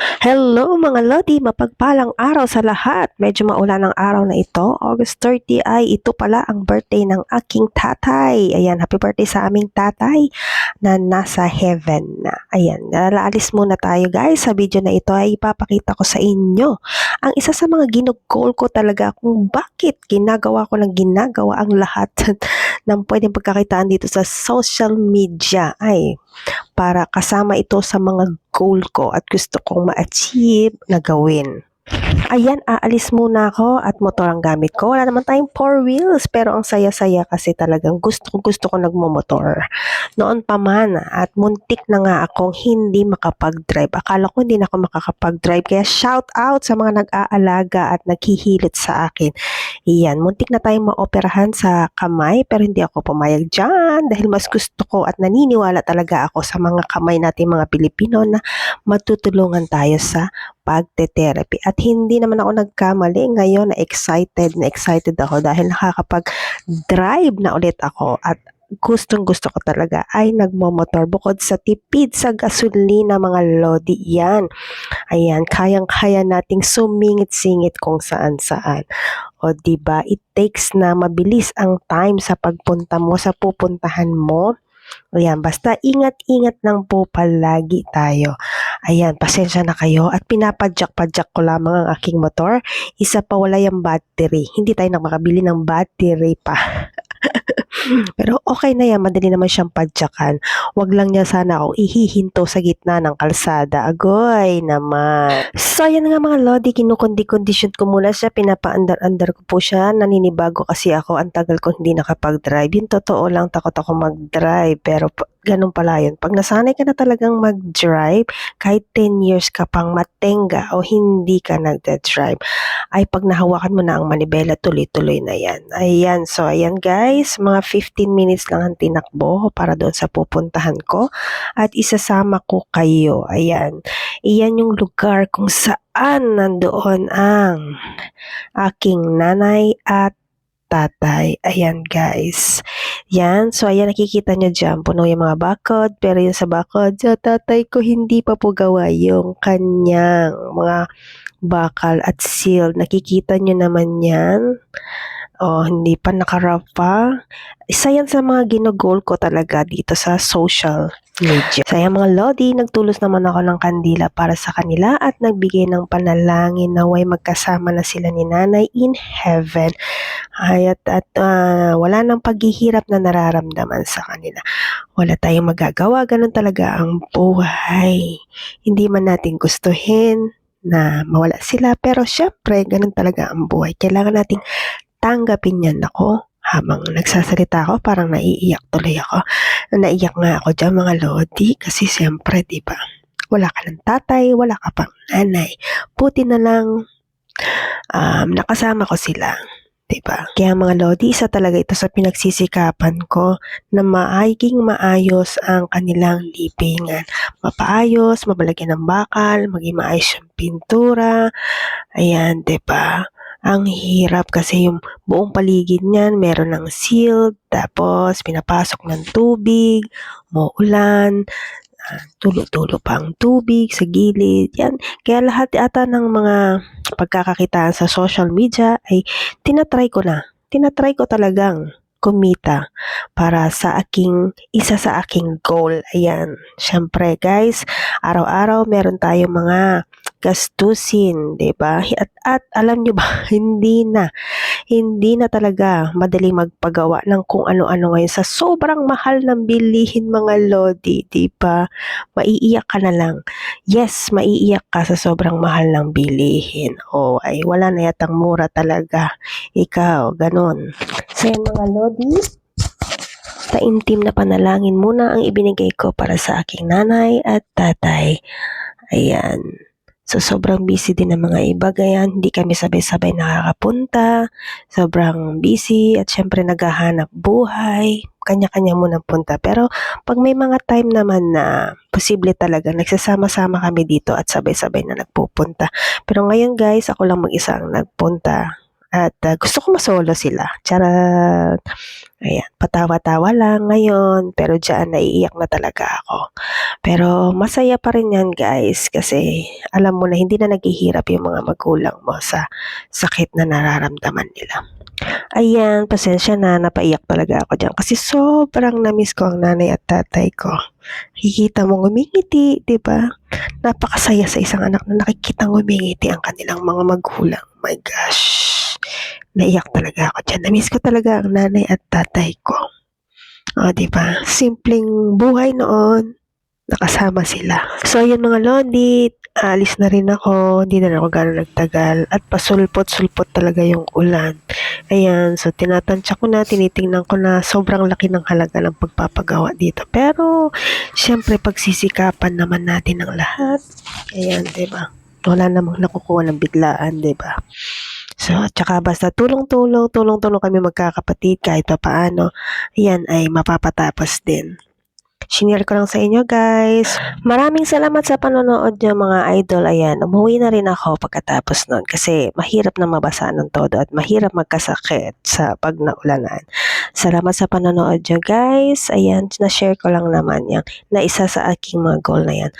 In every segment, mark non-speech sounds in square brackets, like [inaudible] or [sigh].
Hello mga Lodi, mapagpalang araw sa lahat. Medyo maulan ang araw na ito. August 30 ay ito pala ang birthday ng aking tatay. Ayan, happy birthday sa aming tatay na nasa heaven na. Ayan, nalaalis muna tayo guys. Sa video na ito ay ipapakita ko sa inyo ang isa sa mga ginugol ko talaga kung bakit ginagawa ko ng ginagawa ang lahat [laughs] ng pwedeng pagkakitaan dito sa social media. Ay, para kasama ito sa mga goal ko at gusto kong ma-achieve na gawin. Ayan, aalis muna ako at motor ang gamit ko. Wala naman tayong four wheels pero ang saya-saya kasi talagang gusto ko gusto ko nagmomotor. Noon pa man at muntik na nga akong hindi makapag-drive. Akala ko hindi na ako makakapag-drive kaya shout out sa mga nag-aalaga at naghihilit sa akin. Iyan, muntik na tayong maoperahan sa kamay pero hindi ako pumayag dyan dahil mas gusto ko at naniniwala talaga ako sa mga kamay natin mga Pilipino na matutulungan tayo sa pagte-therapy. At hindi naman ako nagkamali. Ngayon, na excited na excited ako dahil nakakapag-drive na ulit ako at gustong gusto ko talaga ay nagmomotor bukod sa tipid sa gasolina mga lodi yan. Ayan, kayang-kaya nating sumingit-singit kung saan-saan. O ba it takes na mabilis ang time sa pagpunta mo sa pupuntahan mo. Ayan, basta ingat-ingat lang po palagi tayo. Ayan, pasensya na kayo at pinapadyak-padyak ko lamang ang aking motor. Isa pa wala yung battery. Hindi tayo na makabili ng battery pa. [laughs] Pero okay na yan, madali naman siyang padyakan. Wag lang niya sana ako ihihinto sa gitna ng kalsada. Agoy naman. So, yan nga mga lodi, kinukundi-kondisyon ko muna siya, pinapa-andar-andar ko po siya, naninibago kasi ako, ang tagal ko hindi nakapag-drive. Yung totoo lang, takot ako mag-drive, pero ganun pala yun. Pag nasanay ka na talagang mag-drive, kahit 10 years ka pang matenga o hindi ka nagda-drive, ay pag nahawakan mo na ang manibela, tuloy-tuloy na yan. Ayan, so ayan guys, mga 15 minutes lang ang tinakbo para doon sa pupuntahan ko at isasama ko kayo. Ayan, iyan yung lugar kung saan nandoon ang aking nanay at tatay. Ayan guys. Yan. So ayan nakikita nyo dyan. Puno yung mga bakod. Pero yung sa bakod, sa tatay ko hindi pa po gawa yung kanyang mga bakal at seal. Nakikita nyo naman yan. Oh, hindi pa nakarap pa. Isa yan sa mga ginugol ko talaga dito sa social media. Sa mga Lodi, nagtulos naman ako ng kandila para sa kanila at nagbigay ng panalangin na way magkasama na sila ni nanay in heaven. Ay, at, at ah, wala nang paghihirap na nararamdaman sa kanila. Wala tayong magagawa. Ganun talaga ang buhay. Hindi man natin gustuhin na mawala sila. Pero syempre, ganun talaga ang buhay. Kailangan nating tanggapin yan ako. Habang nagsasalita ako, parang naiiyak tuloy ako. Naiyak nga ako dyan mga lodi kasi siyempre, di ba? Wala ka ng tatay, wala ka pang nanay. Puti na lang um, nakasama ko sila. 'di ba? Kaya mga lodi, isa talaga ito sa pinagsisikapan ko na maaying maayos ang kanilang libingan. Mapaayos, mabalagyan ng bakal, maging maayos yung pintura. Ayan, ba? Ang hirap kasi yung buong paligid niyan meron ng sealed, tapos pinapasok ng tubig, muulan, ah, tulo-tulo pa ang tubig sa gilid. Yan. Kaya lahat ata ng mga pagkakakitaan sa social media ay tinatry ko na. Tinatry ko talagang kumita para sa aking, isa sa aking goal. Ayan. Siyempre guys, araw-araw meron tayong mga gastusin, 'di ba? At, at alam nyo ba, [laughs] hindi na, hindi na talaga madaling magpagawa ng kung ano-ano ngayon sa sobrang mahal ng bilihin mga lodi, 'di ba? Maiiyak ka na lang. Yes, maiiyak ka sa sobrang mahal ng bilihin. O ay wala na yatang mura talaga. Ikaw, ganun. So mga lodi, taimtim na panalangin muna ang ibinigay ko para sa aking nanay at tatay. Ayan. So, sobrang busy din ng mga iba, ganyan. Hindi kami sabay-sabay nakakapunta. Sobrang busy at syempre naghahanap buhay. Kanya-kanya munang punta. Pero, pag may mga time naman na posible talaga, nagsasama-sama kami dito at sabay-sabay na nagpupunta. Pero ngayon guys, ako lang mag-isa ang nagpunta. At ah, gusto ko masolo sila. Charot! Ayan, patawa-tawa lang ngayon, pero diyan naiiyak na talaga ako. Pero masaya pa rin yan guys, kasi alam mo na hindi na naghihirap yung mga magulang mo sa sakit na nararamdaman nila. Ayan, pasensya na, napaiyak talaga ako dyan kasi sobrang namiss ko ang nanay at tatay ko. Kikita mo ngumingiti, di ba? Napakasaya sa isang anak na nakikita ngumingiti ang kanilang mga magulang. My gosh! Naiyak talaga ako dyan. Namiss ko talaga ang nanay at tatay ko. O, di ba? Simpleng buhay noon. Nakasama sila. So, yun mga londit. Alis na rin ako. Hindi na ako gano'ng nagtagal. At pasulpot-sulpot talaga yung ulan. Ayan. So, tinatansya ko na. Tinitingnan ko na sobrang laki ng halaga ng pagpapagawa dito. Pero, syempre, pagsisikapan naman natin ang lahat. Ayan, ba? Wala namang nakukuha ng biglaan, ba? So, tsaka basta tulong-tulong, tulong-tulong kami magkakapatid kahit pa paano, yan ay mapapatapos din. Shinare ko lang sa inyo guys. Maraming salamat sa panonood nyo mga idol. Ayan, umuwi na rin ako pagkatapos nun kasi mahirap na mabasa ng todo at mahirap magkasakit sa pag naulanan. Salamat sa panonood nyo guys. Ayan, na-share ko lang naman yan na isa sa aking mga goal na yan.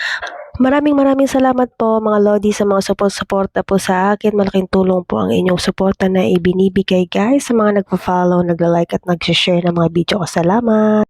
Maraming maraming salamat po mga Lodi sa mga support-suporta po sa akin. Malaking tulong po ang inyong suporta na ibinibigay guys sa mga nagpa-follow, nagla-like at nag-share ng mga video ko. Salamat!